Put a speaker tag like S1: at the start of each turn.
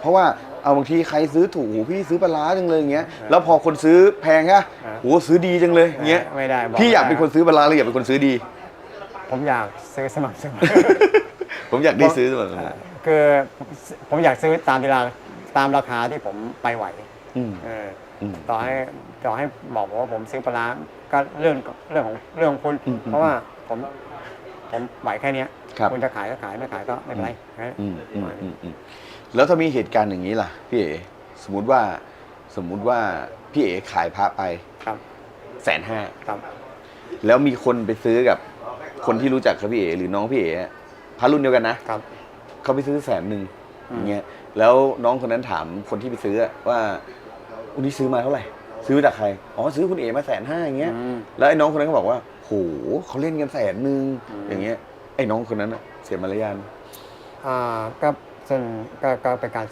S1: เพราะว่าเอาบางทีใครซื้อถูกโหพี่ซื้อปลาร้าจังเลยอย่างเงี้ยแล้วพอคนซื้อแพงอะโหซื้อดีจังเลยอย่างเงี้ย
S2: ไม่ได้บอก
S1: พี่อยาก
S2: ไม่ได้
S1: เป็นคนซื้อปลาร้าหรืออยากเป็นคนซื้อดี
S2: ผมอยากซื้อสม่ำเสมอ
S1: ผมอยากได้ซื้อเสมอ
S2: คือผมอยากซื้อตามเวลาตามราคาที่ผมไปไหว
S1: อืม
S2: เอออ
S1: ม
S2: ต่อให้ต่อให้บอกผมว่าผมซื้อปลาร้าก็เรื่องเรื่องของเรื่องของคุณ
S1: อืม
S2: เพราะว่าผมผมไหวแค่เนี้ย
S1: ครับ
S2: ณจะขายก็ขายไม่ขายก็ไม่เป็นไรนะ
S1: อืมอืมอืมอืมแล้วถ้ามีเหตุการณ์อย่างนี้ล่ะพี่เอ๋สมมุติว่าสมมุติว่าพี่เอ๋ขายพระไป
S2: ครับ
S1: แสนห้า
S2: ครับ
S1: แล้วมีคนไปซื้อกับคนที่รู้จักกับพี่เอ๋หรือน้องพี่เอ๋อะพระรุ่นเดียวกันนะครับ เขาไปซื้อแสนหนึ่ง
S2: อืม
S1: อย่างเงี้ยแล้วน้องคนนั้นถามคนที่ไปซื้ออะว่าอุนี้ซื้อมาเท่าไหร่ซื้อมาจากใครอ๋อซื้อคุณเอ๋มาแสนห้าอย่างเงี้ย
S2: อืม
S1: แล้วไอ้น้องคนนั้นก็บอกว่าโหเขาเล่นกันแสนหนึ่ง
S2: อืม
S1: อย่างเงี้ย ไอ้น้องคนนั้นอะเสียมารยาท
S2: อ่าก็ส่งก็ก็เป็นการ